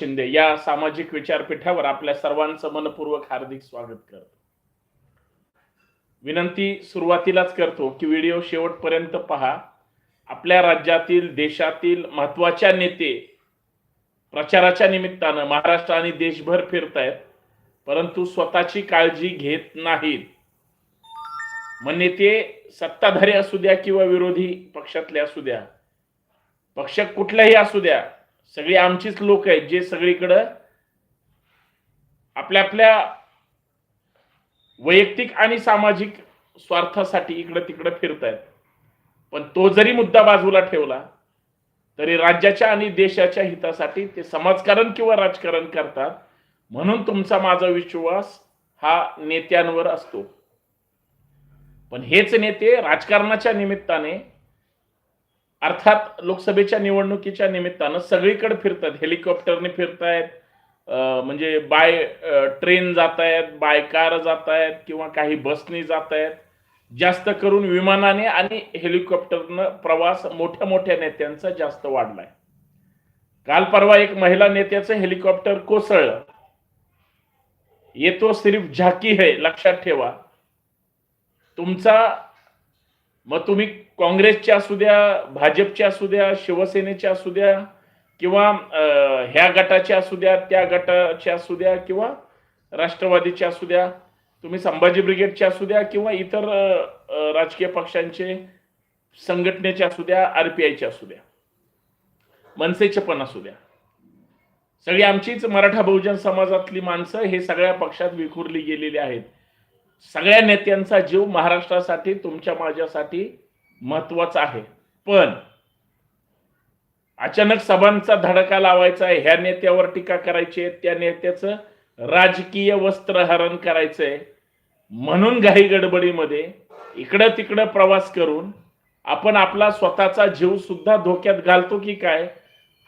शिंदे या सामाजिक विचारपीठावर आपल्या सर्वांचं मनपूर्वक हार्दिक स्वागत करतो. विनंती सुरुवातीलाच करतो की व्हिडिओ शेवटपर्यंत पहा. आपल्या राज्यातील देशातील महत्त्वाच्या नेते प्रचाराच्या निमित्तानं महाराष्ट्र आणि देशभर फिरतायत परंतु स्वतःची काळजी घेत नाहीत. मग नेते सत्ताधारी असू द्या किंवा विरोधी पक्षातले असू द्या पक्ष कुठलाही असू द्या सगळी आमचीच लोक आहेत जे सगळीकडं आपल्या आपल्या वैयक्तिक आणि सामाजिक स्वार्थासाठी इकडं तिकडं फिरतायत. पण तो जरी मुद्दा बाजूला ठेवला तरी राज्याच्या आणि देशाच्या हितासाठी ते समाजकारण किंवा राजकारण करतात म्हणून तुमचा माझा विश्वास हा नेत्यांवर असतो. पण हेच नेते राजकारणाच्या निमित्ताने अर्थात लोकसभेच्या निवडणुकीच्या निमित्तानं सगळीकडे फिरतात. हेलिकॉप्टरने फिरतायत. म्हणजे बाय ट्रेन जात आहेत बाय कार जात आहेत किंवा काही बसनी जात आहेत जास्त करून विमानाने आणि हेलिकॉप्टरनं प्रवास मोठ्या मोठ्या नेत्यांचा जास्त वाढलाय. काल परवा एक महिला नेत्याचं हेलिकॉप्टर कोसळलं. येतो सिर्फ झाकी है लक्षात ठेवा. तुमचा मग तुम्ही काँग्रेसच्या असू द्या भाजपच्या असू द्या शिवसेनेच्या असू द्या किंवा ह्या गटाच्या असू द्या त्या गटाच्या असू द्या किंवा राष्ट्रवादीच्या असू द्या तुम्ही संभाजी ब्रिगेडच्या असू द्या किंवा इतर राजकीय पक्षांचे संघटनेचे असू द्या आरपीआयचे असू द्या मनसेचे पण असू द्या. सगळी आमचीच मराठा बहुजन समाजातली माणसं हे सगळ्या पक्षात विखुरली गेलेली आहेत. सगळ्या नेत्यांचा जीव महाराष्ट्रासाठी तुमच्या माझ्यासाठी महत्त्वाचा आहे. पण अचानक सभांचा धडका लावायचा आहे ह्या नेत्यावर टीका करायची आहे त्या नेत्याचं राजकीय वस्त्रहरण करायचंय म्हणून घाई गडबडीमध्ये इकडं तिकडं प्रवास करून आपण आपला स्वतःचा जीव सुद्धा धोक्यात घालतो की काय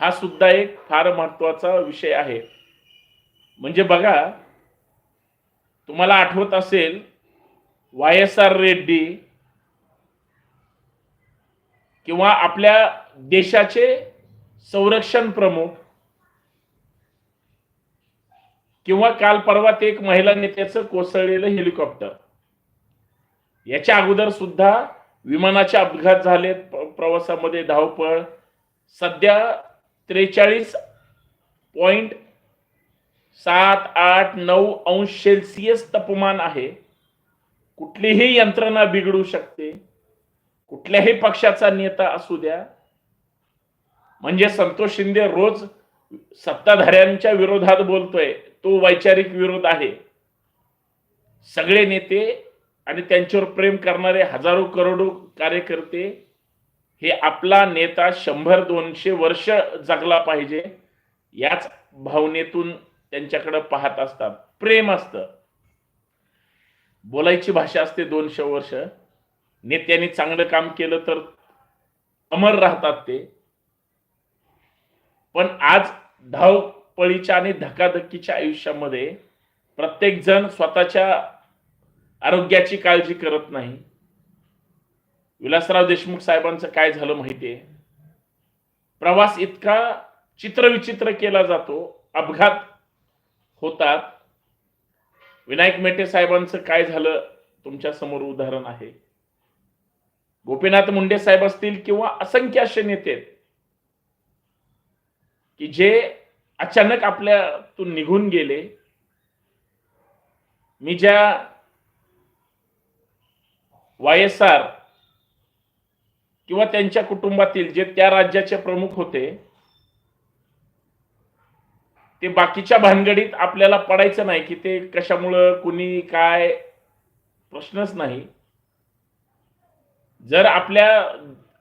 हा सुद्धा एक फार महत्त्वाचा विषय आहे. म्हणजे बघा तुम्हाला आठवत असेल वाय एस आर रेड्डी किंवा आपल्या देशाचे संरक्षण प्रमुख किंवा काल परवा ते एक महिला नेत्याचं कोसळलेलं हेलिकॉप्टर. याच्या अगोदर सुद्धा विमानाचे अपघात झालेत प्रवासामध्ये धावपळ. सध्या त्रेचाळीस पॉइंट सात आठ नऊ अंश सेल्सिअस तापमान आहे. कुठलीही यंत्रणा बिघडू शकते. कुठल्याही पक्षाचा नेता असू द्या. म्हणजे संतोष शिंदे रोज सत्ताधाऱ्यांच्या विरोधात बोलतोय. तो वैचारिक विरोध आहे. सगळे नेते आणि त्यांच्यावर प्रेम करणारे हजारो करोडो कार्यकर्ते हे आपला नेता शंभर दोनशे वर्ष जगला पाहिजे. याच भावनेतून त्यांच्याकडे पाहत असतात. प्रेम असतं. बोलायची भाषा असते दोनशे वर्ष. नेत्यांनी चांगलं काम केलं तर अमर राहतात ते. पण आज धावपळीच्या आणि धकाधकीच्या आयुष्यामध्ये प्रत्येक जण स्वतःच्या आरोग्याची काळजी करत नाही. विलासराव देशमुख साहेबांचं काय झालं माहितीये? प्रवास इतका चित्रविचित्र केला जातो. अपघात होतात. विनायक मेटे साहेबांचं काय झालं? तुमच्यासमोर उदाहरण आहे. गोपीनाथ मुंडे साहेब असतील किंवा असंख्य असे नेते की जे अचानक आपल्यातून निघून गेले. मी ज्या वाय एस आर किंवा त्यांच्या कुटुंबातील जे त्या राज्याचे प्रमुख होते ते बाकीच्या भानगडीत आपल्याला पडायचं नाही की ते कशामुळं कुणी काय प्रश्नच नाही. जर आपल्या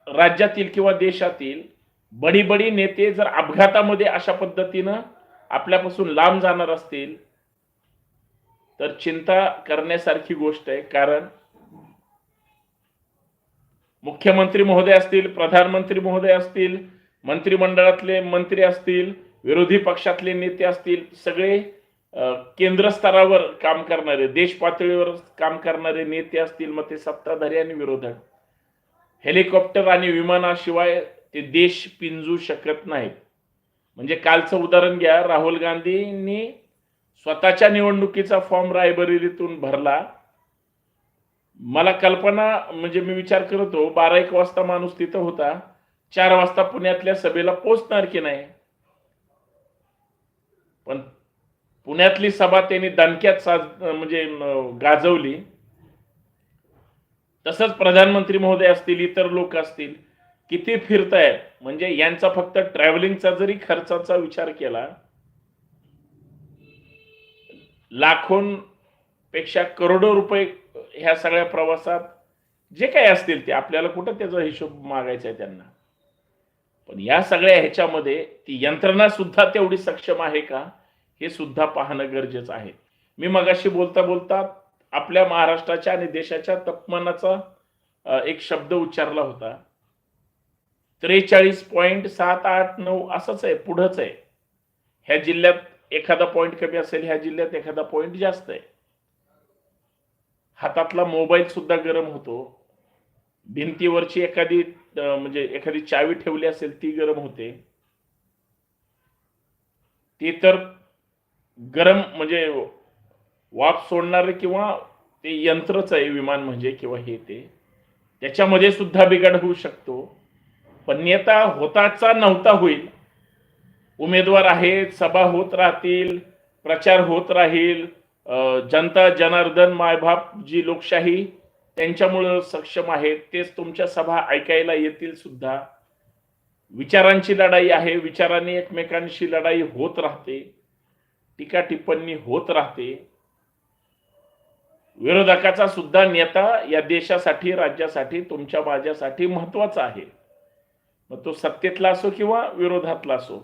राज्यातील किंवा देशातील बडी बडी नेते जर अपघातामध्ये अशा पद्धतीनं आपल्यापासून लांब जाणार असतील तर चिंता करण्यासारखी गोष्ट आहे. कारण मुख्यमंत्री महोदय असतील प्रधानमंत्री महोदय असतील मंत्रिमंडळातले मंत्री असतील विरोधी पक्षातले नेते असतील सगळे केंद्र स्तरावर काम करणारे देश पातळीवर काम करणारे नेते असतील मग ते सत्ताधारी आणि विरोधक. हेलिकॉप्टर आणि विमानाशिवाय ते देश पिंजू शकत नाहीत. म्हणजे कालचं उदाहरण घ्या राहुल गांधींनी स्वतःच्या निवडणुकीचा फॉर्म रायबरेलीतून भरला. मला कल्पना म्हणजे मी विचार करतो बारा एक वाजता माणूस तिथं होता. चार वाजता पुण्यातल्या सभेला पोचणार की नाही? पण पुण्यातली सभा त्यांनी दणक्यात साज म्हणजे गाजवली. तसंच प्रधानमंत्री महोदय असतील इतर लोक असतील किती फिरतायत. म्हणजे यांचा फक्त ट्रॅव्हलिंगचा जरी खर्चाचा विचार केला लाखोंपेक्षा करोडो रुपये ह्या सगळ्या प्रवासात जे काही असतील ते आपल्याला कुठं त्याचा हिशोब मागायचा आहे त्यांना. पण या सगळ्या ह्याच्यामध्ये ती यंत्रणा सुद्धा तेवढी सक्षम आहे का? हे सुद्धा पाहणं गरजेचं आहे. मी मगाशी बोलता बोलता आपल्या महाराष्ट्राच्या आणि देशाच्या तापमानाचा एक शब्द उच्चारला होता. त्रेचाळीस पॉईंट सात आठ नऊ असंच आहे पुढंच आहे. ह्या जिल्ह्यात एखादा पॉईंट कमी असेल ह्या जिल्ह्यात एखादा पॉईंट जास्त आहे. हातातला मोबाईल सुद्धा गरम होतो. भिंतीवरची एखादी म्हणजे एखादी चावी ठेवली असेल ती गरम होते. ती तर गरम म्हणजे वाफ सोडणारे किंवा ते यंत्रच आहे विमान म्हणजे किंवा हे ते त्याच्यामध्ये सुद्धा बिघाड होऊ शकतो. पण नेता होताचा नव्हता होईल. उमेदवार आहेत सभा होत राहतील प्रचार होत राहील. जनता जनार्दन मायबाप जी लोकशाही त्यांच्यामुळं सक्षम आहेत तेच तुमच्या सभा ऐकायला येतील सुद्धा. विचारांची लढाई आहे विचारांनी एकमेकांशी लढाई होत राहते. टीका टिप्पणी होत राहते. विरोधकाचा सुद्धा नेता या देशासाठी राज्यासाठी तुमच्या माझ्यासाठी महत्त्वाचा आहे. मग तो सत्तेतला असो किंवा विरोधातला असो.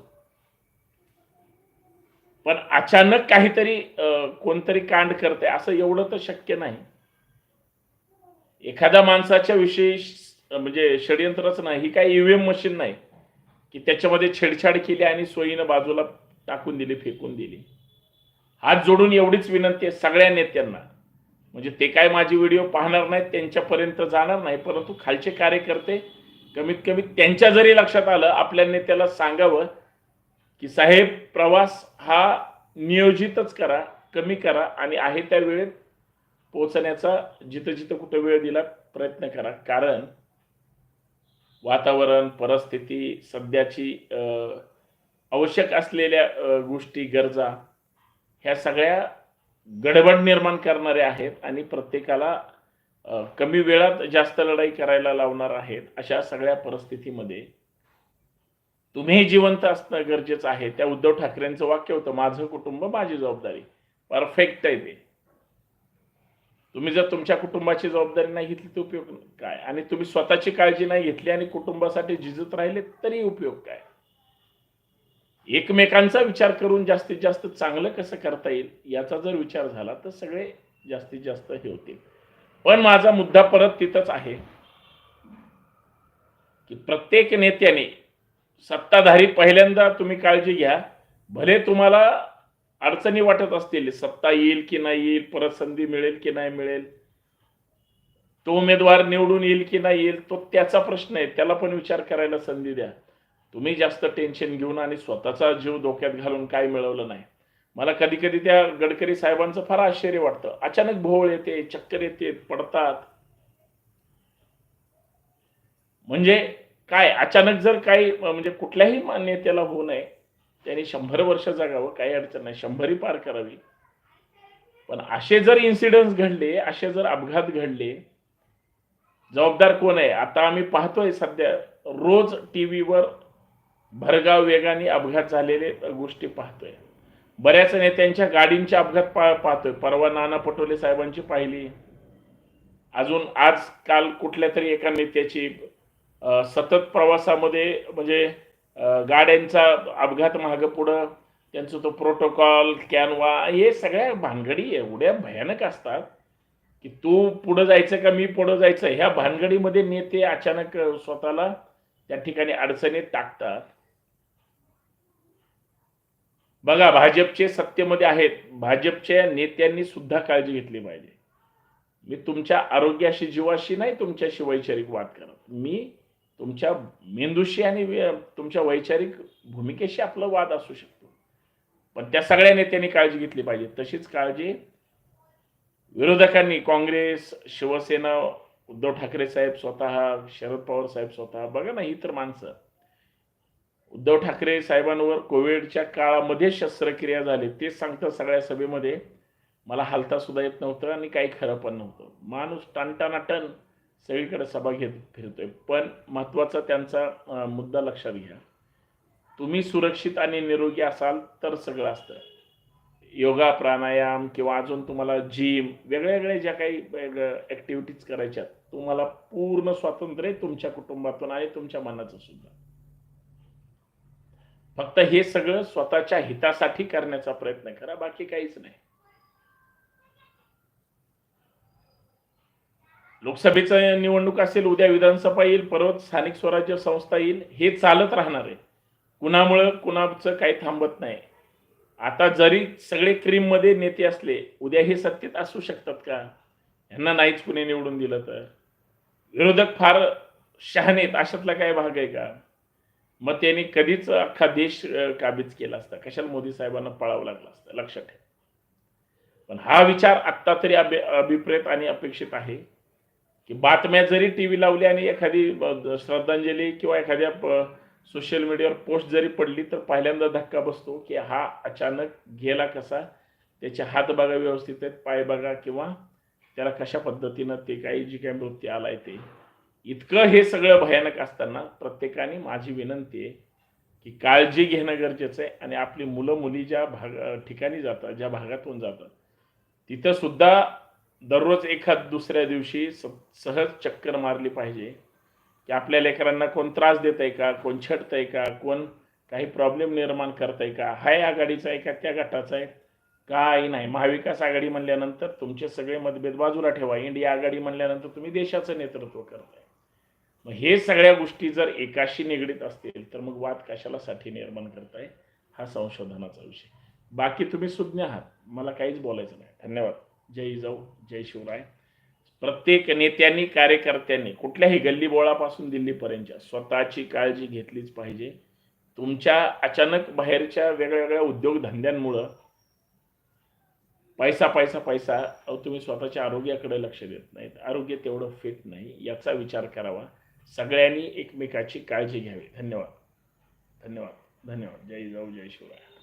पण अचानक काहीतरी कोणतरी कांड करते असं एवढं तर शक्य नाही. एखाद्या माणसाच्या विषयी म्हणजे षडयंत्रच नाही. ही काही ईव्हीएम मशीन नाही. की त्याच्यामध्ये छेडछाड केली आणि सोयीनं बाजूला टाकून दिली फेकून दिली. हात जोडून एवढीच विनंती आहे सगळ्या नेत्यांना. म्हणजे ते काय माझी व्हिडिओ पाहणार नाहीत त्यांच्यापर्यंत जाणार नाही परंतु खालचे कार्यकर्ते कमीत कमी त्यांच्या जरी लक्षात आलं आपल्या नेत्याला सांगावं की साहेब प्रवास हा नियोजितच करा कमी करा आणि आहे त्या वेळेत पोहोचण्याचा जिथं जिथं कुठं वेळ दिला प्रयत्न करा. कारण वातावरण परिस्थिती सध्याची अं, आवश्यक असलेल्या गोष्टी गरजा ह्या सगळ्या गडबड निर्माण करणारे आहेत आणि प्रत्येकाला कमी वेळात जास्त लढाई करायला लावणार आहेत अशा सगळ्या परिस्थितीमध्ये तुम्ही जिवंत असणं गरजेचं आहे. त्या उद्धव ठाकरेंचं वाक्य होतं माझं कुटुंब माझी जबाबदारी. परफेक्ट आहे ते. तुम्ही जर तुमच्या कुटुंबाची जबाबदारी नाही घेतली तर उपयोग काय? आणि तुम्ही स्वतःची काळजी नाही घेतली आणि कुटुंबासाठी झिजत राहिले तरी उपयोग काय? एकमेकांचा विचार करून जास्तीत जास्त चांगलं कसं करता येईल याचा जर विचार झाला तर सगळे जास्तीत जास्त हे होतील. पण माझा मुद्दा परत तिथंच आहे की प्रत्येक नेत्याने सत्ताधारी पहिल्यांदा तुम्ही काळजी घ्या. भले तुम्हाला अडचणी वाटत असतील सत्ता येईल की नाही येईल परत संधी मिळेल की नाही मिळेल तो उमेदवार निवडून येईल की नाही येईल तो त्याचा प्रश्न आहे त्याला पण विचार करायला संधी द्या. तुम्ही जास्त टेन्शन घेऊन आणि स्वतःचा जीव धोक्यात घालून काय मिळवलं नाही. मला कधी कधी त्या गडकरी साहेबांचं फार आश्चर्य वाटतं. अचानक भोवळ येते चक्कर येते पडतात. म्हणजे काय? अचानक जर काही म्हणजे कुठल्याही मान्यतेला होऊ नये त्यांनी शंभर वर्ष जगावं काही अडचण नाही. शंभरी पार करावी. पण असे जर इन्सिडेंट्स घडले असे जर अपघात घडले जबाबदार कोण आहे? आता आम्ही पाहतोय सध्या रोज टी व्हीवर भरगाव वेगाने अपघात झालेले गोष्टी पाहतोय. बऱ्याच नेत्यांच्या गाडींचे अपघात पा पाहतोय. परवा नाना पटोले साहेबांची पाहिली. अजून आज काल कुठल्या तरी एका नेत्याची सतत प्रवासामध्ये म्हणजे गाड्यांचा अपघात मागं पुढं त्यांचं तो प्रोटोकॉल कॅनवा हे सगळ्या भानगडी एवढ्या भयानक असतात की तू पुढं जायचं का मी पुढं जायचं? ह्या भानगडीमध्ये नेते अचानक स्वतःला त्या ठिकाणी अडचणीत टाकतात. बघा भाजपचे सत्तेमध्ये आहेत. भाजपच्या नेत्यांनी सुद्धा काळजी घेतली पाहिजे. मी तुमच्या आरोग्याशी जीवाशी नाही तुमच्याशी वैचारिक वाद करत. मी तुमच्या मेंदूशी आणि तुमच्या वैचारिक भूमिकेशी आपला वाद असू शकतो. पण त्या सगळ्या नेत्यांनी काळजी घेतली पाहिजे. तशीच काळजी विरोधकांनी काँग्रेस शिवसेना उद्धव ठाकरे साहेब स्वतः शरद पवार साहेब स्वतः बघा ना ही तर माणसं. उद्धव ठाकरे साहेबांवर कोविडच्या काळामध्ये शस्त्रक्रिया झाली ते सांगतात सगळ्या सभेमध्ये. मला हालता सुद्धा येत नव्हतं आणि काही खरं पण नव्हतं. माणूस टनटनाटन सगळीकडे सभा घेत फिरतोय. पण महत्त्वाचा त्यांचा मुद्दा लक्षात घ्या. तुम्ही सुरक्षित आणि निरोगी असाल तर सगळं असतं. योगा प्राणायाम किंवा अजून तुम्हाला जिम वेगळ्या वेगळ्या ज्या काही ॲक्टिव्हिटीज करायच्या तुम्हाला पूर्ण स्वातंत्र्य तुमच्या कुटुंबातून आणि तुमच्या मनाचं सुद्धा. फक्त हे सगळं स्वतःच्या हितासाठी करण्याचा प्रयत्न करा बाकी काहीच नाही. लोकसभेचं निवडणूक असेल उद्या विधानसभा येईल परत स्थानिक स्वराज्य संस्था येईल हे चालत राहणार आहे. कुणामुळं कुणाचं काही थांबत नाही. आता जरी सगळे क्रीममध्ये नेते असले उद्या हे सत्तेत असू शकतात का? यांना नाहीच कुणी निवडून दिलं तर. विरोधक फार शहाणेत अशातला काय भाग आहे का? मग त्यांनी कधीच अख्खा देश काबीज केला असता. कशाला मोदी साहेबांना पळावं लागलं असतं? लक्षात ठेव. पण हा विचार आत्ता तरी अभि अभिप्रेत आणि अपेक्षित आहे की बातम्या जरी टी व्ही लावली आणि एखादी श्रद्धांजली किंवा एखाद्या सोशल मीडियावर पोस्ट जरी पडली तर पहिल्यांदा धक्का बसतो की हा अचानक गेला कसा? त्याचे हात बघा व्यवस्थित आहेत पाय बघा किंवा त्याला कशा पद्धतीनं ते काही जी काही मृत्यू आलाय ते. इतकं हे सगळं भयानक असताना प्रत्येकाने माझी विनंती आहे की काळजी घेणं गरजेचं आहे आणि आपली मुलं मुली ज्या भाग ठिकाणी जातात ज्या भागातून जातात तिथं सुद्धा दररोज एखाद दुसऱ्या दिवशी स सहज चक्कर मारली पाहिजे की आपल्या लेकरांना कोण त्रास देत आहे का कोण छटतंय का कोण काही प्रॉब्लेम निर्माण करताय का हाय आघाडीचा आहे का त्या गटाचा आहे काही नाही. महाविकास आघाडी म्हणल्यानंतर तुमचे सगळे मतभेद बाजूला ठेवा. इंडिया आघाडी म्हणल्यानंतर तुम्ही देशाचं नेतृत्व करताय. मग हे सगळ्या गोष्टी जर एकाशी निगडीत असतील तर मग वाद कशाला साठी निर्माण करताय? हा संशोधनाचा विषय. बाकी तुम्ही सुज्ञ आहात. मला काहीच बोलायचं नाही. धन्यवाद. जय जाऊ. जय शिवराय. प्रत्येक नेत्यांनी कार्यकर्त्यांनी कुठल्याही गल्लीबोळापासून दिल्लीपर्यंतच्या स्वतःची काळजी घेतलीच पाहिजे. तुमच्या अचानक बाहेरच्या वेगळ्या उद्योगधंद्यांमुळं पैसा पैसा पैसा तुम्ही स्वतःच्या आरोग्याकडे लक्ष देत नाहीत. आरोग्य तेवढं फिट नाही. याचा विचार करावा. सगळ्यांनी एकमेकाची काळजी घ्यावी. धन्यवाद. धन्यवाद. धन्यवाद. जय जाऊ जय शिवराय.